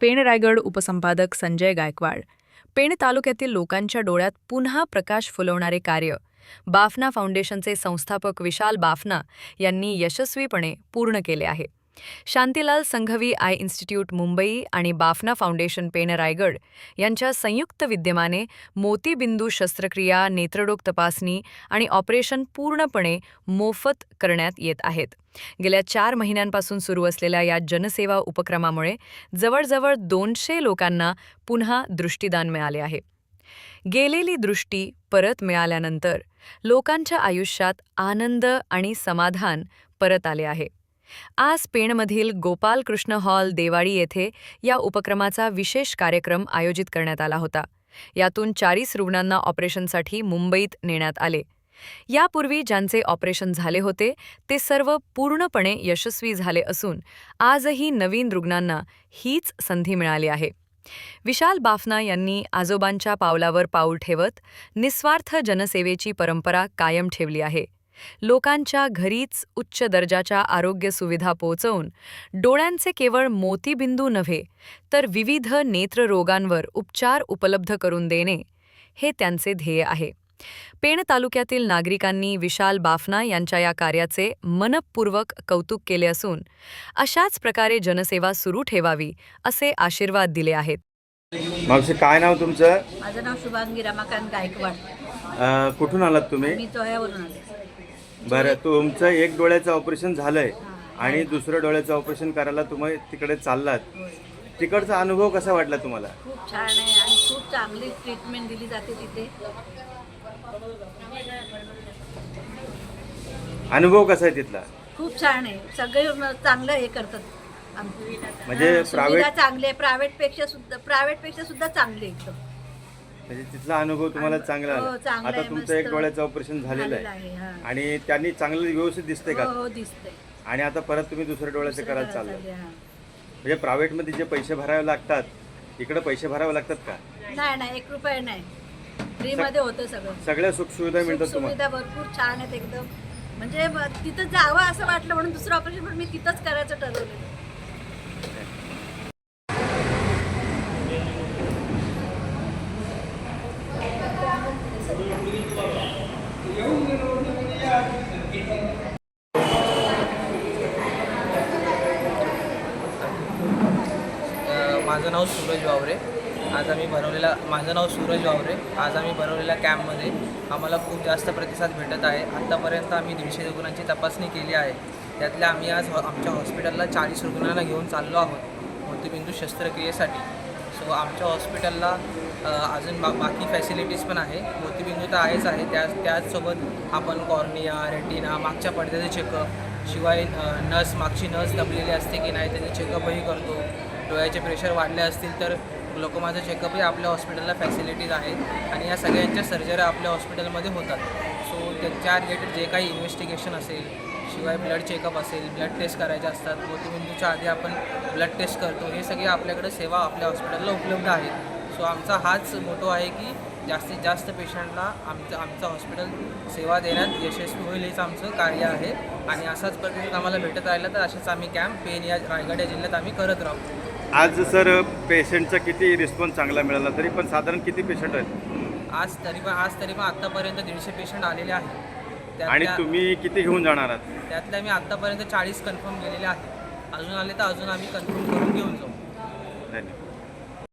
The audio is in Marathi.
पेण रायगड उपसंपादक संजय गायकवाड. पेण तालुक्यातील लोकांच्या डोळ्यात पुन्हा प्रकाश फुलवणारे कार्य. बाफना फाउंडेशनचे संस्थापक विशाल बाफना यांनी यशस्वीपणे पूर्ण केले आहे. शांतीलाल संघवी आय इन्स्टिट्यूट मुंबई आणि बाफना फाउंडेशन पेन रायगड यांच्या संयुक्त विद्यमाने मोतीबिंदू शस्त्रक्रिया नेत्ररोग तपासणी आणि ऑपरेशन पूर्णपणे मोफत करण्यात येत आहेत. गेल्या चार महिन्यांपासून सुरू असलेल्या या जनसेवा उपक्रमामुळे जवळजवळ दोनशे लोकांना पुन्हा दृष्टीदान मिळाले आहे. गेलेली दृष्टी परत मिळाल्यानंतर लोकांच्या आयुष्यात आनंद आणि समाधान परत आले आहे. आज पेणमधील गोपाल कृष्ण हॉल देवाडी येथे या उपक्रमाचा विशेष कार्यक्रम आयोजित करण्यात आला होता. यातून चाळीस रुग्णांना ऑपरेशनसाठी मुंबईत नेण्यात आले. यापूर्वी ज्यांचे ऑपरेशन झाले होते ते सर्व पूर्णपणे यशस्वी झाले असून आजही नवीन रुग्णांना हीच संधी मिळाली आहे. विशाल बाफना यांनी आजोबांच्या पावलावर पाऊल ठेवत निस्वार्थ जनसेवेची परंपरा कायम ठेवली आहे. लोकांच्या घरीच उच्च दर्जाच्या आरोग्य सुविधा पोहोचवून डोळ्यांचे केवळ मोतीबिंदू नव्हे तर विविध नेत्ररोगांवर उपचार उपलब्ध करून देणे हे त्यांचे ध्येय आहे. पेण तालुक्यातील नागरिकांनी विशाल बाफना यांच्या या कार्याचे मनपूर्वक कौतुक केले असून अशाच प्रकारे जनसेवा सुरू ठेवावी असे आशीर्वाद दिले आहेत. मावशी काय नाव तुमचं? माझं नाव शुभांगी रमाकांत गायकवाड. कुठून आलात तुम्ही? मी आले. बरं तुमचं एक डोळ्याचं ऑपरेशन झालंय आणि दुसरं डोळ्याचं ऑपरेशन करायला तुम्ही तिकडे चाललात. तिकडचा अनुभव कसा वाटला तुम्हाला? खूप छान आहे आणि खूप चांगली ट्रीटमेंट दिली जाते तिथे. अनुभव कसा आहे तिथला? खूप छान आहे. सगळे चांगलं हे करतात. आमचे. म्हणजे सुविधा private- चांगली आहे. प्रायव्हेटपेक्षा सुद्धा प्रायव्हेटपेक्षा सुद्धा चांगली आहे एकदम. म्हणजे तिथला अनुभव तुम्हाला चांगला हो, आला चांगला आता आहे, तुमचं एक मस्त. डोळ्याचं ऑपरेशन झालेलं झालेलं आहे आहे, हा. आणि त्यांनी चांगलं व्यवस्थित दिसते का? हो हो दिसतंय. आणि आता परत तुम्ही दुसऱ्या डोळ्याचं करायला चाललं हा. म्हणजे प्रायव्हेटमध्ये जे पैसे भरावे लागतात इकडे पैसे भरावे लागतात का? नाही नाही एक रुपये नाही. फ्रीमध्ये होतं सगळं. सगळ्या सुखसुविधा मिळतात तुम्हाला. सुविधा भरपूर छान आहेत एकदम. म्हणजे ब- तिथं जावं असं वाटलं म्हणून दुसरं ऑपरेशन पण मी तिथंच करायचं ठरवलेलं. माझं नाव सूरज वावरे. आज आम्ही भरवलेला माझं नाव सूरज वावरे. आज आम्ही भरवलेल्या कॅम्पमध्ये आम्हाला खूप जास्त प्रतिसाद भेटत आहे. आत्तापर्यंत आम्ही दीडशे रुग्णांची तपासणी केली आहे. त्यातल्या आम्ही आज हॉ- आमच्या हॉस्पिटलला चाळीस रुग्णांना घेऊन चाललो आहोत. मोतीबिंदू शस्त्रक्रियेसाठी. आमच्या हॉस्पिटलला अजून बा बाकी फॅसिलिटीज पण आहे. मोतीबिंदू तर आहेच आहे. त्या त्याचसोबत आपण कॉर्निया रेटिना मागच्या पडद्याचे चेकअप शिवाय नस मागची नस दबलेली असते की नाही त्याचे चेकअपही करतो. डोळ्याचे प्रेशर वाढले असतील तर ग्लोकोमाचं चेकअपही आपल्या हॉस्पिटलला फॅसिलिटीज आहेत आणि या सगळ्यांच्या सर्जऱ्या आपल्या हॉस्पिटलमध्ये होतात. सो त्याच्या रिलेटेड जे काही इन्व्हेस्टिगेशन असेल शिवाय ब्लड चेकअप असेल ब्लड टेस्ट करायचे असतात मोतीबिंदूच्या आधी आपण ब्लड टेस्ट करतो. हे सगळे आपल्याकडे सेवा आपल्या हॉस्पिटलला उपलब्ध आहेत. सो आमचा हाच मोटो आहे की जास्तीत जास्त पेशंटला आमचं आमचं हॉस्पिटल सेवा देण्यात यशस्वी होईल हेच आमचं कार्य आहे. आणि असाच प्रतिसाद आम्हाला भेटत राहिला तर असेच आम्ही कॅम्प पेन या रायगड या जिल्ह्यात आम्ही करत राहू. आज सर पेशंटचा किती रिस्पॉन्स चांगला मिळाला? तरी पण साधारण किती पेशंट आहेत? आज तरी पण आज तरी पण आत्तापर्यंत दीडशे पेशंट आलेले आहेत. आणि त्यातल्या तुम्ही किती घेऊन जाणार आहात? त्यातल्या मी आत्तापर्यंत चाळीस कन्फर्म केलेले आहेत. अजून आले तर अजून आम्ही कन्फर्म करून घेऊन जाऊ. धन्यवाद.